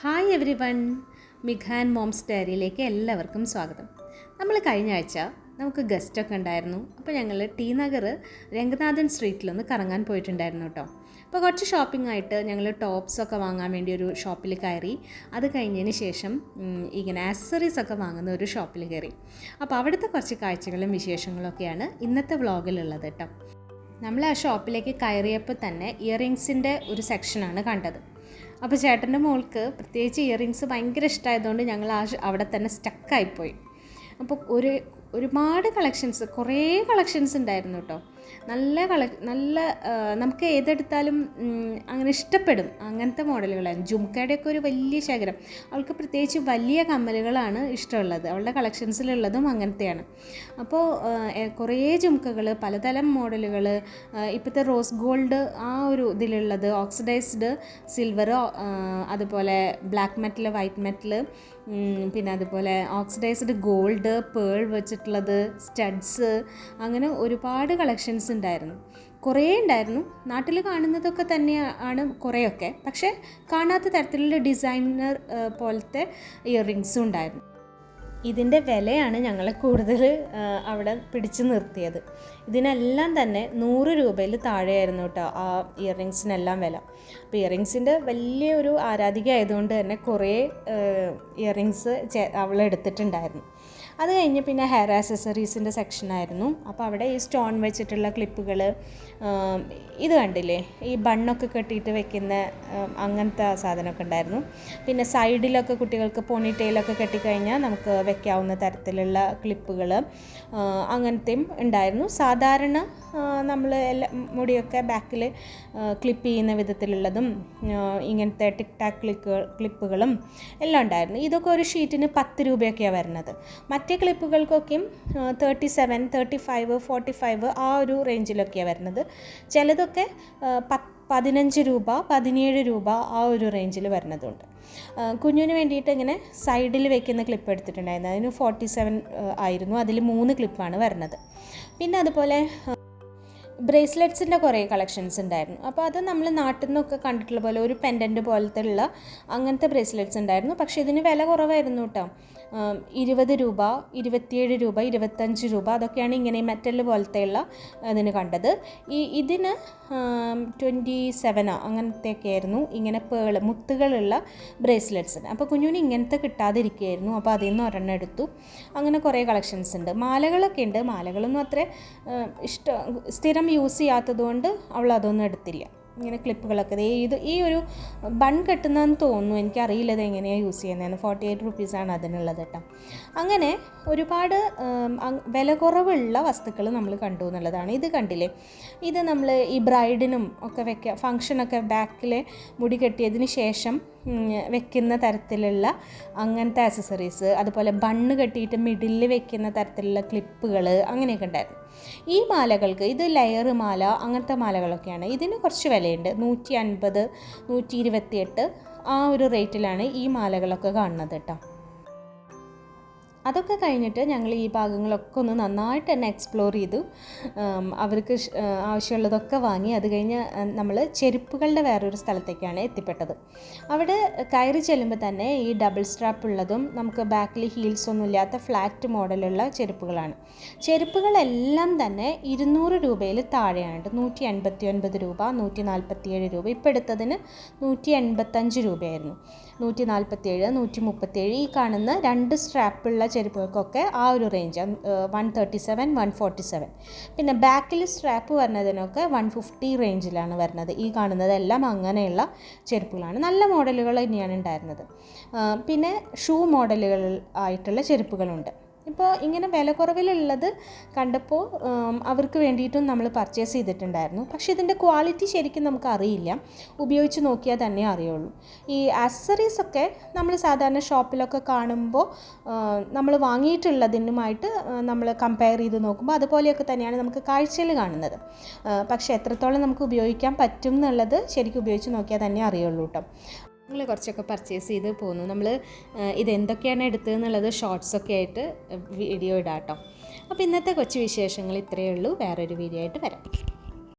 Hi everyone Mikhan moms ഡയറിയിലേക്ക് എല്ലാവർക്കും സ്വാഗതം. നമ്മൾ കഴിഞ്ഞ ആഴ്ച നമുക്ക് ഗസ്റ്റൊക്കെ ഉണ്ടായിരുന്നു. അപ്പോൾ ഞങ്ങൾ ടി നഗർ രംഗനാഥൻ സ്ട്രീറ്റിലൊന്ന് കറങ്ങാൻ പോയിട്ടുണ്ടായിരുന്നു കേട്ടോ. അപ്പോൾ കുറച്ച് ഷോപ്പിംഗ് ആയിട്ട് ഞങ്ങൾ ടോപ്സൊക്കെ വാങ്ങാൻ വേണ്ടി ഒരു ഷോപ്പിൽ കയറി. അത് കഴിഞ്ഞതിന് ശേഷം ഇങ്ങനെ ആക്സസറീസ് ഒക്കെ വാങ്ങുന്ന ഒരു ഷോപ്പിൽ കയറി. അപ്പോൾ അവിടുത്തെ കുറച്ച് കാഴ്ചകളും വിശേഷങ്ങളൊക്കെയാണ് ഇന്നത്തെ വ്ളോഗിലുള്ളത് കേട്ടോ. നമ്മൾ ആ ഷോപ്പിലേക്ക് കയറിയപ്പോൾ തന്നെ ഇയറിങ്സിന്റെ ഒരു സെക്ഷനാണ് കണ്ടത്. അപ്പോൾ ചേട്ടന്റെ മോൾക്ക് പ്രത്യേകിച്ച് ഇയറിങ്സ് ഭയങ്കര ഇഷ്ടമായതുകൊണ്ട് ഞങ്ങൾ ആ അവിടെ തന്നെ സ്റ്റക്കായിപ്പോയി അപ്പോൾ ഒരു ഒരുപാട് കളക്ഷൻസ് കുറേ കളക്ഷൻസ് ഉണ്ടായിരുന്നു കേട്ടോ നല്ല കള നല്ല നമുക്ക് ഏതെടുത്താലും അങ്ങനെ ഇഷ്ടപ്പെടും അങ്ങനത്തെ മോഡലുകളായിരുന്നു. ജുംക്കയുടെയൊക്കെ ഒരു വലിയ ശേഖരം അവൾക്ക് പ്രത്യേകിച്ച് വലിയ കമ്മലുകളാണ് ഇഷ്ടമുള്ളത്. അവളുടെ കളക്ഷൻസിലുള്ളതും അങ്ങനത്തെയാണ്. അപ്പോൾ കുറേ ജുംക്കകൾ പലതരം മോഡലുകൾ ഇപ്പോഴത്തെ റോസ് ഗോൾഡ് ആ ഒരു ഇതിലുള്ളത് ഓക്സിഡൈസ്ഡ് സിൽവർ അതുപോലെ ബ്ലാക്ക് മെറ്റൽ വൈറ്റ് മെറ്റൽ പിന്നെ അതുപോലെ ഓക്സിഡൈസ്ഡ് ഗോൾഡ് പേൾ വെച്ചിട്ടുള്ളത് സ്റ്റഡ്സ് അങ്ങനെ ഒരുപാട് കളക്ഷൻസ് ഉണ്ടായിരുന്നു. കുറേ ഉണ്ടായിരുന്നു. നാട്ടിൽ കാണുന്നതൊക്കെ തന്നെയാണ് കുറേയൊക്കെ. പക്ഷേ കാണാത്ത തരത്തിലുള്ള ഡിസൈനർ പോലത്തെ ഇയറിങ്സും ഉണ്ടായിരുന്നു. ഇതിന്റെ വിലയാണ് ഞങ്ങളെ കൂടുതൽ അവിടെ പിടിച്ചു നിർത്തിയത്. ഇതിനെല്ലാം തന്നെ നൂറ് രൂപയിൽ താഴെയായിരുന്നു കേട്ടോ ആ ഇയറിങ്സിനെല്ലാം വില. അപ്പോൾ ഇയറിങ്സിന്റെ വലിയൊരു ആരാധിക ആയതുകൊണ്ട് തന്നെ കുറേ ഇയറിങ്സ് അവൾ എടുത്തിട്ടുണ്ടായിരുന്നു. അത് കഴിഞ്ഞ് പിന്നെ ഹെയർ ആക്സസറീസിന്റെ സെക്ഷനായിരുന്നു അപ്പോൾ അവിടെ ഈ സ്റ്റോൺ വെച്ചിട്ടുള്ള ക്ലിപ്പുകൾ ഇത് കണ്ടില്ലേ? ഈ ബണ്ണൊക്കെ കെട്ടിയിട്ട് വെക്കുന്ന അങ്ങനത്തെ സാധനമൊക്കെ ഉണ്ടായിരുന്നു. പിന്നെ സൈഡിലൊക്കെ കുട്ടികൾക്ക് പോണിറ്റെയിലൊക്കെ കെട്ടിക്കഴിഞ്ഞാൽ നമുക്ക് വെക്കാവുന്ന തരത്തിലുള്ള ക്ലിപ്പുകൾ അങ്ങനത്തെയും ഉണ്ടായിരുന്നു. നമ്മൾ എല്ലാ മുടിയൊക്കെ ബാക്കിൽ ക്ലിപ്പ് ചെയ്യുന്ന വിധത്തിലുള്ളതും ഇങ്ങനത്തെ ടിക് ടാക് ക്ലിക്കുകൾ ക്ലിപ്പുകളും എല്ലാം ഉണ്ടായിരുന്നു. ഇതൊക്കെ ഒരു ഷീറ്റിന് പത്ത് രൂപയൊക്കെയാണ് വരുന്നത്. മറ്റേ ക്ലിപ്പുകൾക്കൊക്കെയും thirty seven thirty five forty five ആ ഒരു റേഞ്ചിലൊക്കെയാണ് വരുന്നത്. ചിലതൊക്കെ പത്ത് പതിനഞ്ച് രൂപ പതിനേഴ് രൂപ ആ ഒരു റേഞ്ചിൽ വരുന്നതുണ്ട്. കുഞ്ഞിന് വേണ്ടിയിട്ട് ഇങ്ങനെ സൈഡിൽ വെക്കുന്ന ക്ലിപ്പ് എടുത്തിട്ടുണ്ടായിരുന്നു. അതിന് ഫോർട്ടി സെവൻ ആയിരുന്നു. അതിൽ മൂന്ന് ക്ലിപ്പാണ് വരുന്നത്. പിന്നെ അതുപോലെ ബ്രേസ്ലെറ്റ്സിന്റെ കുറേ കളക്ഷൻസ് ഉണ്ടായിരുന്നു. അപ്പോൾ അത് നമ്മൾ നാട്ടിൽ നിന്നൊക്കെ കണ്ടിട്ടുള്ള പോലെ ഒരു പെൻഡന്റ് പോലത്തെ ഉള്ള അങ്ങനത്തെ ബ്രേസ്ലെറ്റ്സ് ഉണ്ടായിരുന്നു. പക്ഷേ ഇതിന് വില കുറവായിരുന്നു കേട്ടോ. ഇരുപത് രൂപ ഇരുപത്തിയേഴ് രൂപ ഇരുപത്തഞ്ച് രൂപ അതൊക്കെയാണ് ഇങ്ങനെ മെറ്റൽ പോലത്തെയുള്ള അതിന് കണ്ടത്. ഈ ഇതിന് ട്വന്റി സെവനോ അങ്ങനത്തെയൊക്കെ ആയിരുന്നു ഇങ്ങനെ പേൾ മുത്തുകളുള്ള ബ്രേസ്ലെറ്റ്സിന് അപ്പോൾ കുഞ്ഞുവിന് ഇങ്ങനത്തെ കിട്ടാതിരിക്കുകയായിരുന്നു. അപ്പോൾ അതിൽ നിന്ന് ഒരെണ്ണം എടുത്തു. അങ്ങനെ കുറേ കളക്ഷൻസ് ഉണ്ട്. മാലകളൊക്കെ ഉണ്ട്. മാലകളൊന്നും അത്ര ഇഷ്ടം സ്ഥിരം യൂസ് ചെയ്യാത്തത് കൊണ്ട് അവൾ അതൊന്നും എടുത്തില്ല. ഇങ്ങനെ ക്ലിപ്പുകളൊക്കെ ഇത് ഈ ഒരു ബൺ കെട്ടുന്നതെന്ന് തോന്നുന്നു. എനിക്കറിയില്ല ഇത് എങ്ങനെയാണ് യൂസ് ചെയ്യുന്നതെന്ന്. ഫോർട്ടി എയ്റ്റ് റുപ്പീസാണ് അതിനുള്ളത് കേട്ടോ അങ്ങനെ ഒരുപാട് വില കുറവുള്ള വസ്തുക്കൾ നമ്മൾ കണ്ടു എന്നുള്ളതാണ്. ഇത് കണ്ടില്ലേ? ഇത് നമ്മൾ ഈ ബ്രൈഡിനും ഒക്കെ വെക്കുക ഫങ്ഷനൊക്കെ ബാക്കിൽ മുടി കെട്ടിയതിന് ശേഷം വെക്കുന്ന തരത്തിലുള്ള അങ്ങനത്തെ ആക്സസറീസ് അതുപോലെ ബണ്ണ് കെട്ടിയിട്ട് മിഡിലിൽ വെക്കുന്ന തരത്തിലുള്ള ക്ലിപ്പുകൾ അങ്ങനെയൊക്കെ ഉണ്ടായിരുന്നു. ഈ മാലകൾക്ക് ഇത് ലെയർ മാല അങ്ങനത്തെ മാലകളൊക്കെയാണ്. ഇതിന് കുറച്ച് വിലയുണ്ട്. നൂറ്റി അൻപത് നൂറ്റി ഇരുപത്തിയെട്ട് ആ ഒരു റേറ്റിലാണ് ഈ മാലകളൊക്കെ കാണുന്നത് കേട്ടോ. അതൊക്കെ കഴിഞ്ഞിട്ട് ഞങ്ങൾ ഈ ഭാഗങ്ങളൊക്കെ ഒന്ന് നന്നായിട്ട് തന്നെ എക്സ്പ്ലോർ ചെയ്തു. അവർക്ക് ആവശ്യമുള്ളതൊക്കെ വാങ്ങി അത് കഴിഞ്ഞ് നമ്മൾ ചെരുപ്പുകളുടെ വേറൊരു സ്ഥലത്തേക്കാണ് എത്തിപ്പെട്ടത്. അവിടെ കയറി ചെല്ലുമ്പോൾ തന്നെ ഈ ഡബിൾ സ്ട്രാപ്പ് ഉള്ളതും നമുക്ക് ബാക്കിൽ ഹീൽസ് ഒന്നും ഇല്ലാത്ത ഫ്ലാറ്റ് മോഡലുള്ള ചെരുപ്പുകളാണ്. ചെരുപ്പുകളെല്ലാം തന്നെ ഇരുന്നൂറ് രൂപയിൽ താഴെയാണ് നൂറ്റി എൺപത്തി ഒൻപത് രൂപ നൂറ്റി നാൽപ്പത്തിയേഴ് രൂപ. ഇപ്പോൾ എടുത്തതിന് നൂറ്റി എൺപത്തഞ്ച് രൂപയായിരുന്നു. നൂറ്റി നാൽപ്പത്തിയേഴ് നൂറ്റി മുപ്പത്തിയേഴ് ഈ കാണുന്ന രണ്ട് സ്ട്രാപ്പുള്ള ചെരുപ്പുകൾക്കൊക്കെ ആ ഒരു range one thirty seven one forty seven പിന്നെ ബാക്കിൽ സ്ട്രാപ്പ് വരുന്നതിനൊക്കെ വൺ ഫിഫ്റ്റി റേഞ്ചിലാണ് വരുന്നത്. ഈ കാണുന്നതെല്ലാം അങ്ങനെയുള്ള ചെരുപ്പുകളാണ്. നല്ല മോഡലുകൾ തന്നെയാണ് ഉണ്ടായിരുന്നത്. പിന്നെ ഷൂ മോഡലുകൾ ആയിട്ടുള്ള ചെരുപ്പുകളുണ്ട്. ഇപ്പോൾ ഇങ്ങനെ വില കുറവിലുള്ളത് കണ്ടപ്പോൾ അവർക്ക് വേണ്ടിയിട്ടും നമ്മൾ പർച്ചേസ് ചെയ്തിട്ടുണ്ടായിരുന്നു. പക്ഷേ ഇതിന്റെ ക്വാളിറ്റി ശരിക്കും നമുക്ക് അറിയില്ല. ഉപയോഗിച്ച് നോക്കിയാൽ തന്നെ അറിയുള്ളൂ. ഈ ആക്സസറീസ് ഒക്കെ നമ്മൾ സാധാരണ ഷോപ്പിലൊക്കെ കാണുമ്പോൾ നമ്മൾ വാങ്ങിയിട്ടുള്ളതിനുമായിട്ട് നമ്മൾ കമ്പയർ ചെയ്ത് നോക്കുമ്പോൾ അതുപോലെയൊക്കെ തന്നെയാണ് നമുക്ക് കാഴ്ചയിൽ കാണുന്നത്. പക്ഷേ എത്രത്തോളം നമുക്ക് ഉപയോഗിക്കാൻ പറ്റും എന്നുള്ളത് ശരിക്കും ഉപയോഗിച്ച് നോക്കിയാൽ തന്നെ അറിയുള്ളൂ കേട്ടോ ഞങ്ങൾ കുറച്ചൊക്കെ പർച്ചേസ് ചെയ്ത് പോന്നു. നമ്മൾ ഇതെന്തൊക്കെയാണ് എടുത്തതെന്നുള്ളത് ഷോർട്സൊക്കെ ആയിട്ട് വീഡിയോ ഇടാം കേട്ടോ അപ്പോൾ ഇന്നത്തെ കൊച്ചു വിശേഷങ്ങൾ ഇത്രയേ ഉള്ളൂ. വേറൊരു വീഡിയോ ആയിട്ട് വരാം.